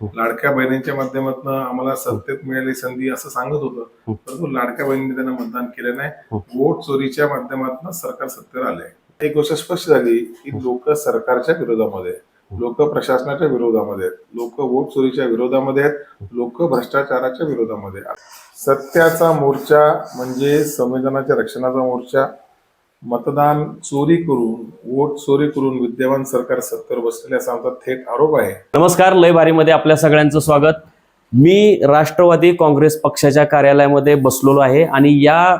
लाडक्या बहिणींच्या माध्यमातून आम्हाला सत्तेत मिळाली संधी असं सांगत होतं. परंतु लाडक्या बहिणींनी त्यांना मतदान केलं नाही. वोट चोरीच्या माध्यमातून सरकार सत्तेवर आलंय. एक गोष्ट स्पष्ट झाली की लोक सरकारच्या विरोधामध्ये लोक प्रशासनाच्या विरोधामध्ये लोक वोट चोरीच्या विरोधामध्ये आहेत. लोक भ्रष्टाचाराच्या विरोधामध्ये आहेत. सत्याचा मोर्चा म्हणजे संविधानाच्या रक्षणाचा मोर्चा. मतदान चोरी करून वोट चोरी करून विद्यमान सरकार सत्तर बसलेले असा आमचा थेट आरोप आहे. नमस्कार लय भारीमध्ये आपल्या सगळ्यांचं स्वागत. मी राष्ट्रवादी काँग्रेस पक्षाच्या कार्यालयामध्ये बसलेलो आहे आणि या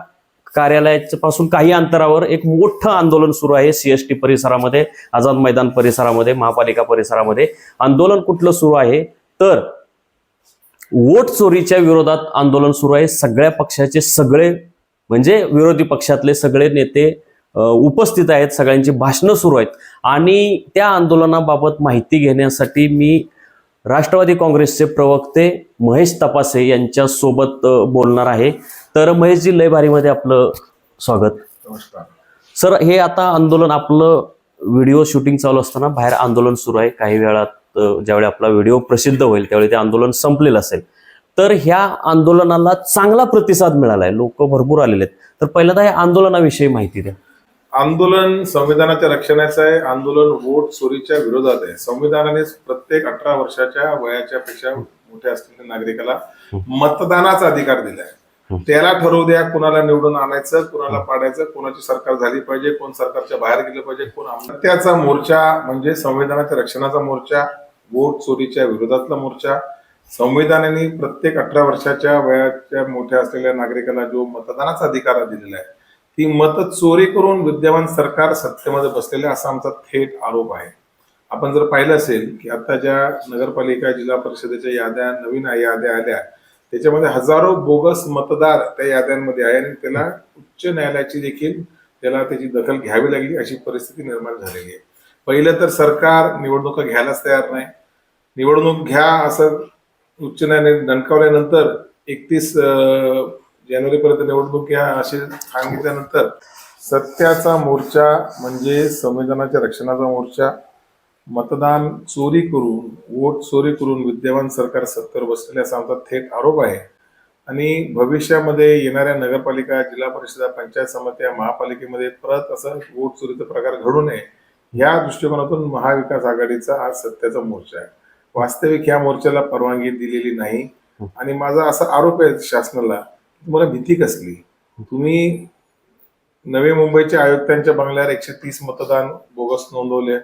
कार्यालयाच्या पासून काही अंतरावर एक मोठं आंदोलन सुरू आहे सीएसटी परिसरामध्ये आझाद मैदान परिसरामध्ये महापालिका परिसरामध्ये. आंदोलन कुठलं सुरू आहे? तर वोट चोरीच्या विरोधात आंदोलन सुरू आहे. सगळ्या पक्षाचे सगळे म्हणजे विरोधी पक्षातले सगळे नेते उपस्थित आहेत सगळ्यांची भाषणं सुरू आहेत. आणि त्या आंदोलनाबाबत माहिती घेण्यासाठी मी राष्ट्रवादी काँग्रेसचे प्रवक्ते महेश तपासे यांच्या सोबत अ, बोलणार आहे. तर महेशजी लय भारीमध्ये आपलं स्वागत. नमस्कार. सर हे आता आंदोलन आपलं व्हिडिओ शूटिंग चालू असताना बाहेर आंदोलन सुरू आहे. काही वेळात ज्यावेळी आपला व्हिडिओ प्रसिद्ध होईल त्यावेळी ते आंदोलन संपलेलं असेल. तर ह्या आंदोलनाला चांगला प्रतिसाद मिळाला आहे लोक भरपूर आलेले आहेत. तर पहिल्यांदा या आंदोलनाविषयी माहिती द्या. आंदोलन संविधानाच्या रक्षणाचं आहे आंदोलन वोट चोरीच्या विरोधात आहे. संविधानाने प्रत्येक अठरा वर्षाच्या वयाच्या पेक्षा मोठ्या असलेल्या नागरिकाला मतदानाचा अधिकार दिलाय. त्याला ठरवू द्या कुणाला निवडून आणायचं कुणाला पाडायचं कोणाची सरकार झाली पाहिजे कोण सरकारच्या बाहेर गेलं पाहिजे कोण सत्याचा मोर्चा म्हणजे संविधानाच्या रक्षणाचा मोर्चा वोट चोरीच्या विरोधातला मोर्चा. संविधानाने प्रत्येक अठरा वर्षाच्या वयाच्या मोठ्या असलेल्या नागरिकाला जो मतदानाचा अधिकार दिलेला आहे ती मतं चोरी करून विद्यमान सरकार सत्तेमध्ये बसलेले असा आमचा थेट आरोप आहे. आपण जर पाहिलं असेल की आता ज्या नगरपालिका जिल्हा परिषदेच्या याद्या नवीन याद्या आल्या त्याच्यामध्ये हजारो बोगस मतदार त्या याद्यांमध्ये आहे आणि त्याला उच्च न्यायालयाची देखील त्याला त्याची दखल घ्यावी लागली अशी परिस्थिती निर्माण झालेली आहे. पहिलं तर सरकार निवडणुका घ्यायलाच तयार नाही. निवडणूक घ्या असं उच्च न्यायालयाने दणकावल्यानंतर एकतीस जानेवारीपर्यंत निवडणूक या असे सांगितल्यानंतर सत्याचा मोर्चा म्हणजे संविधानाच्या रक्षणाचा मोर्चा मतदान चोरी करून वोट चोरी करून विद्यमान सरकार सत्तेवर बसलेले असा आमचा थेट आरोप आहे. आणि भविष्यामध्ये येणाऱ्या नगरपालिका जिल्हा परिषदा पंचायत समित्या महापालिकेमध्ये परत असं वोट चोरीचा प्रकार घडू नये या दृष्टिकोनातून महाविकास आघाडीचा हा सत्याचा मोर्चा आहे. वास्तविक ह्या मोर्चाला परवानगी दिलेली नाही. आणि माझा असा आरोप आहे शासनाला तुम्हाला भीती कसली? तुम्ही नवी मुंबईच्या आयुक्तांच्या बंगल्यावर एकशे तीस मतदान बोगस नोंदवले.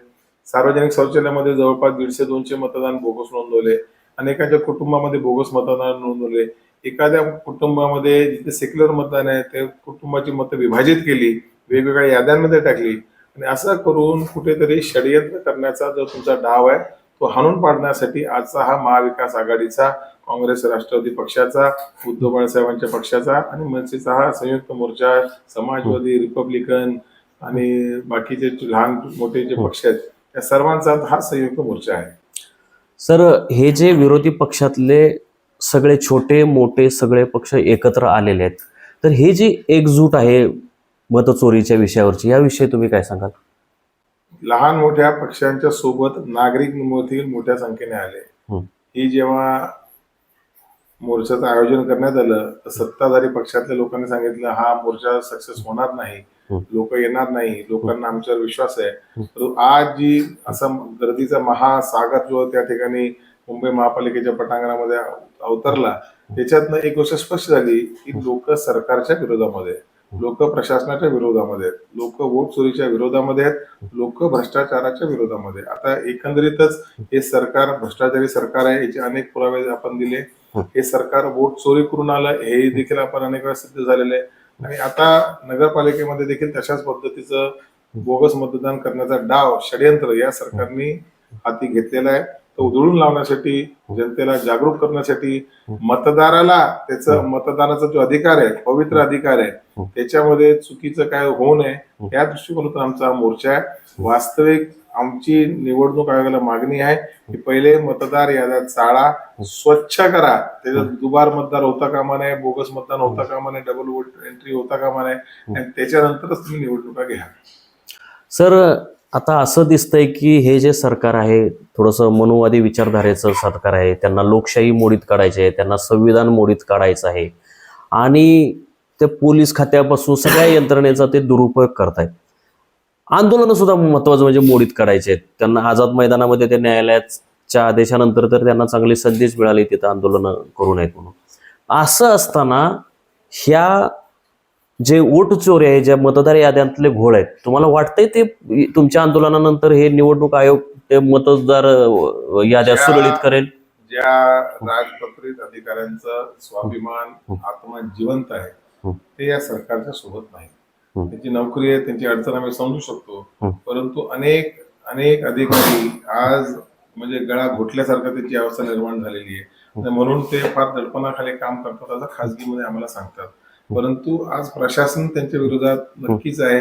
सार्वजनिक शौचालयामध्ये जवळपास दीडशे दोनशे मतदान बोगस नोंदवले. अनेकांच्या कुटुंबामध्ये बोगस मतदान नोंदवले. एखाद्या कुटुंबामध्ये जिथे सेक्युलर मतदान आहे ते कुटुंबाची मतं विभाजित केली वेगवेगळ्या याद्यांमध्ये टाकली. आणि असं करून कुठेतरी षडयंत्र करण्याचा जो तुमचा डाव आहे तो हाणून पाडण्यासाठी आजचा हा महाविकास आघाडीचा काँग्रेस राष्ट्रवादी पक्षाचा उद्धव बाळासाहेबांच्या पक्षाचा आणि मनसेचा हा संयुक्त मोर्चा समाजवादी रिपब्लिकन आणि बाकीचे लहान मोठे जे पक्ष आहेत त्या सर्वांचा हा संयुक्त मोर्चा आहे. सर हे जे विरोधी पक्षातले सगळे छोटे मोठे सगळे पक्ष एकत्र आलेले आहेत तर हे जी एकजूट आहे मतचोरीच्या विषयावरची याविषयी तुम्ही काय सांगाल? लहान मोठ्या पक्षांच्या सोबत नागरिक देखील मोठ्या संख्येने आले. हं. जेव्हा मोर्चाचं आयोजन करण्यात आलं तर सत्ताधारी पक्षातल्या लोकांनी सांगितलं हा मोर्चा सक्सेस होणार नाही. लोक येणार नाही. लोकांना आमच्यावर विश्वास आहे. तर आज जी असा गर्दीचा महासागर जो त्या ठिकाणी मुंबई महापालिकेच्या पटांगणामध्ये अवतरला त्याच्यातनं एक गोष्ट स्पष्ट झाली की लोक सरकारच्या विरोधामध्ये लोक प्रशासनाच्या विरोधामध्ये आहेत. लोक वोट चोरीच्या विरोधामध्ये आहेत. लोक भ्रष्टाचाराच्या विरोधामध्ये आता एकंदरीतच हे सरकार भ्रष्टाचारी सरकार आहे. याचे अनेक पुरावे आपण दिले. हे सरकार वोट चोरी करून आलं हे देखील आपण अनेक वेळा सिद्ध झालेलं आहे. आणि आता नगरपालिकेमध्ये देखील तशाच पद्धतीचं बोगस मतदान करण्याचा डाव षडयंत्र या सरकारने हाती घेतलेला आहे. तो उधळून लावण्यासाठी जनतेला जागरूक करण्यासाठी मतदाराला त्याचं मतदानाचा जो अधिकार आहे पवित्र अधिकार आहे त्याच्यामध्ये चुकीचं काय होऊ नये या दृष्टिकोनातून आमचा हा मोर्चा आहे. वास्तविक आमची निवडणूक आयोगाला मागणी आहे की पहिले मतदार याद्या चाळा स्वच्छ करा. त्याच्यात दुबार मतदार होता कामा नये बोगस मतदान होता कामा नये डबल वोट एंट्री होता कामा नये. आणि त्याच्यानंतरच तुम्ही निवडणुका घ्या. सर आता असं दिसतंय की हे जे सरकार आहे थोडंसं मनुवादी विचारधारेचं सरकार आहे त्यांना लोकशाही मोडीत काढायची आहे त्यांना संविधान मोडीत काढायचं आहे आणि ते पोलीस खात्यापासून सगळ्या यंत्रणेचा ते दुरुपयोग करतायत. आंदोलनं सुद्धा महत्वाचं म्हणजे मोडीत काढायचे आहेत. त्यांना आझाद मैदानामध्ये ते न्यायालयाच्या आदेशानंतर तर त्यांना चांगली संधीच मिळाली तिथं आंदोलनं करू नयेत म्हणून. असं असताना ह्या जे वोट चोरी आहे ज्या मतदार याद्यांतले घोळ आहेत तुम्हाला वाटतंय ते तुमच्या आंदोलनानंतर हे निवडणूक आयोग ते मतदार याद्या सुरळीत करेल? ज्या राजपत्रित अधिकाऱ्यांचं स्वाभिमान आत्मा जिवंत आहे. ते या सरकारच्या सोबत नाही. त्यांची नोकरी आहे त्यांची अडचण आम्ही समजू शकतो. परंतु अनेक अनेक अधिकारी आज म्हणजे गळा घोटल्यासारखं त्यांची अवस्था निर्माण झालेली आहे. म्हणून ते फार दडपणाखाली काम करतात असं खासगीमध्ये आम्हाला सांगतात. परंतु आज प्रशासन त्यांच्या विरोधात नक्कीच आहे.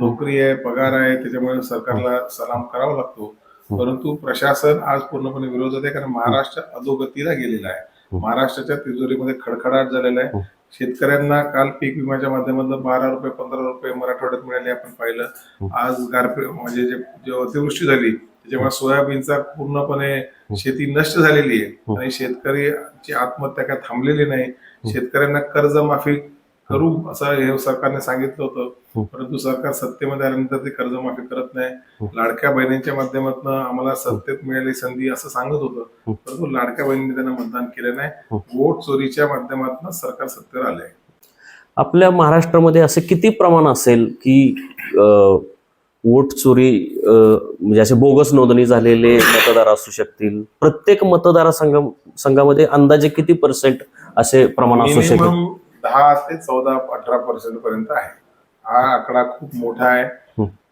नोकरी आहे पगार आहे त्याच्यामुळे सरकारला सलाम करावा लागतो. परंतु प्रशासन आज पूर्णपणे विरोधात आहे कारण महाराष्ट्र अधोगतीला गेलेला आहे. महाराष्ट्राच्या तिजोरीमध्ये खडखडाट झालेला आहे. शेतकऱ्यांना काल पीक विम्याच्या माध्यमातून बारा रुपये पंधरा रुपये मराठवाड्यात मिळाले आपण पाहिलं. आज गारपे म्हणजे जे जे अतिवृष्टी झाली त्याच्यामुळे सोयाबीनचा पूर्णपणे शेती नष्ट झालेली आहे. आणि शेतकऱ्याची आत्महत्या काय थांबलेली नाही. शेतकऱ्यांना कर्जमाफी करू असं हे सरकारने सांगितलं होतं. परंतु सरकार सत्तेमध्ये आल्यानंतर ते कर्जमाफी करत नाही. लाडक्या बहिणींच्या माध्यमातून आम्हाला सत्तेत मिळाली संधी असं सांगत होतं. परंतु लाडक्या बहिणींनी त्यांना मतदान केलं नाही. वोट चोरीच्या माध्यमातून सरकार सत्तेवर आलंय. आपल्या महाराष्ट्रामध्ये असं किती प्रमाण असेल की वोट चोरी म्हणजे असे बोगस नोंदणी झालेले मतदार असू शकतील? प्रत्येक मतदारसंघ संघामध्ये अंदाजे किती पर्सेंट असे प्रमाण असू शकेल दहा ते चौदा अठरा पर्सेंट पर्यंत आहे. हा आकडा खूप मोठा आहे.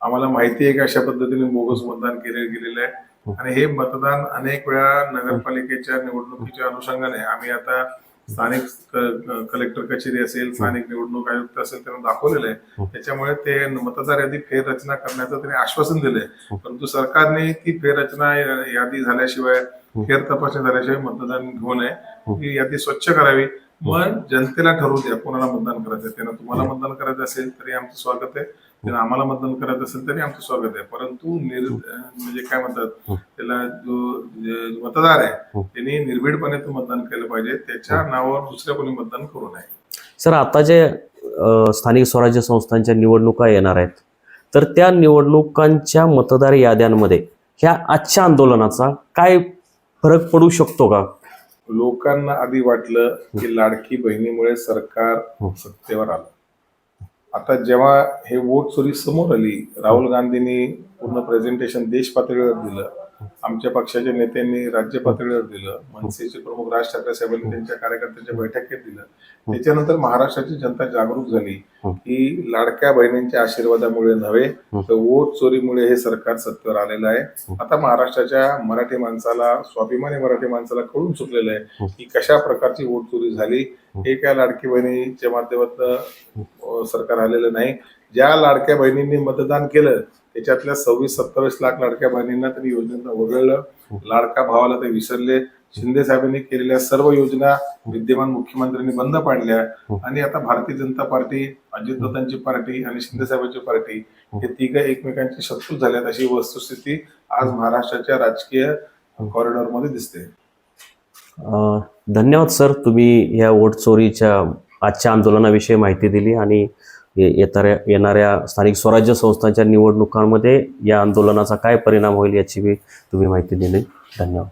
आम्हाला माहिती आहे की अशा पद्धतीने बोगस मतदान केले गेलेलं आहे. आणि हे मतदान अनेक वेळा नगरपालिकेच्या निवडणुकीच्या अनुषंगाने आम्ही आता स्थानिक कलेक्टर कचेरी असेल स्थानिक निवडणूक आयुक्त असेल त्यांना दाखवलेलं आहे. त्याच्यामुळे ते मतदार यादी फेररचना करण्याचं त्यांनी आश्वासन दिलंय. परंतु सरकारने ती फेररचना यादी झाल्याशिवाय फेर तपासणी झाल्याशिवाय मतदान घेऊ नये. ही यादी स्वच्छ करावी. मग जनतेला ठरवू द्या कोणाला मतदान करायचं त्यांना तुम्हाला मतदान करायचं असेल तरी आमचं स्वागत आहे. त्यांना आम्हाला मतदान करायचं असेल तरी आमचं स्वागत आहे. परंतु निर म्हणजे काय म्हणतात त्याला जो मतदार आहे त्यांनी निर्भीडपणे तो मतदान केलं पाहिजे. त्याच्या नावावर दुसऱ्या कोणी मतदान करू नये. सर आता जे स्थानिक स्वराज्य संस्थांच्या निवडणुका येणार आहेत तर त्या निवडणुकांच्या मतदार याद्यांमध्ये ह्या आजच्या आंदोलनाचा काय फरक पडू शकतो का? लोकांना आधी वाटलं की लाडकी बहिणीमुळे सरकार सत्तेवर आलं. आता जेव्हा हे वोट चोरी समोर आली राहुल गांधींनी पूर्ण प्रेझेंटेशन देश पातळीवर दिलं आमच्या पक्षाच्या नेत्यांनी राज्य पातळीवर दिलं मनसेचे प्रमुख राज ठाकरे साहेबांनी त्यांच्या कार्यकर्त्यांच्या बैठकीत दिलं. त्याच्यानंतर महाराष्ट्राची जनता जागरूक झाली. की लाडक्या बहिणींच्या आशीर्वादामुळे नव्हे तर वोट चोरीमुळे हे सरकार सत्तेवर आलेलं आहे. आता महाराष्ट्राच्या मराठी माणसाला स्वाभिमानी मराठी माणसाला कळून चुकलेलं आहे की कशा प्रकारची वोट चोरी झाली. हे. काय लाडकी बहिणीच्या माध्यमातून सरकार आलेलं नाही. ज्या लाडक्या बहिणींनी मतदान केलं त्याच्यातल्या सव्वीस सत्तावीस लाख लाडक्या बहिणींना त्यांनी योजनेतनं वगळलं. लाडका भावाला ते विसरले. शिंदे साहेबांनी केलेल्या सर्व योजना विद्यमान मुख्यमंत्र्यांनी बंद पाडल्या. आणि आता भारतीय जनता पार्टी अजितदादांची पार्टी आणि शिंदे साहेबांची पार्टी हे तिघ एकमेकांचे शत्रू झाल्यात अशी वस्तुस्थिती आज महाराष्ट्राच्या राजकीय कॉरिडॉरमध्ये दिसते. धन्यवाद सर. तुम्ही या वोट चोरीच्या आजच्या आंदोलनाविषयी माहिती दिली आणि येणाऱ्या येणाऱ्या स्थानिक स्वराज्य संस्थांच्या निवडणुकांमध्ये या आंदोलनाचा काय परिणाम होईल याची मी तुम्ही माहिती दिली. धन्यवाद.